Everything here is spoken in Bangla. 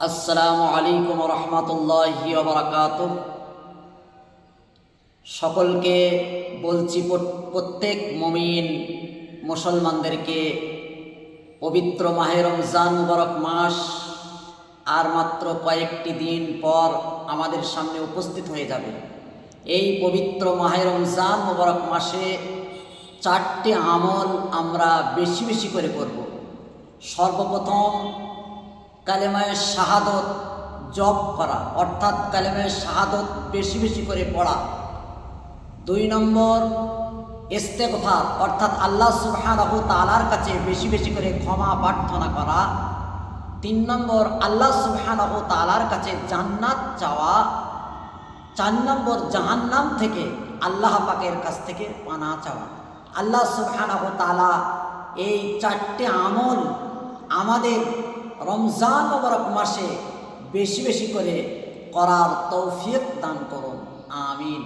আসসালামু আলাইকুম রহমতুল্লাহি সকলকে বলছি প্রত্যেক মমিন মুসলমানদেরকে পবিত্র মাহে রমজান মুবারক মাস আর মাত্র কয়েকটি দিন পর আমাদের সামনে উপস্থিত হয়ে যাবে। এই পবিত্র মাহে রমজান মুবারক মাসে চারটি আমল আমরা বেশি বেশি করে করব। সর্বপ্রথম কালেমায় শাহাদত জপ করা, অর্থাৎ কালেমায় শাহাদত বেশি বেশি করে পড়া। দুই নম্বর, ইস্তেগফার, অর্থাৎ আল্লাহ সুবহানাহু তালার কাছে বেশি বেশি করে ক্ষমা প্রার্থনা করা। তিন নম্বর, আল্লাহ সুবহানাহু তালার কাছে জান্নাত চাওয়া। চার নম্বর, জাহান্নাম থেকে আল্লাহ পাকের কাছ থেকে পানা চাওয়া। আল্লাহ সুবহানাহু তাআলা এই চারটে আমল আমাদের রমজান মোবারক মাসে বেশি বেশি করে করার তৌফিক দান করুন। আমিন।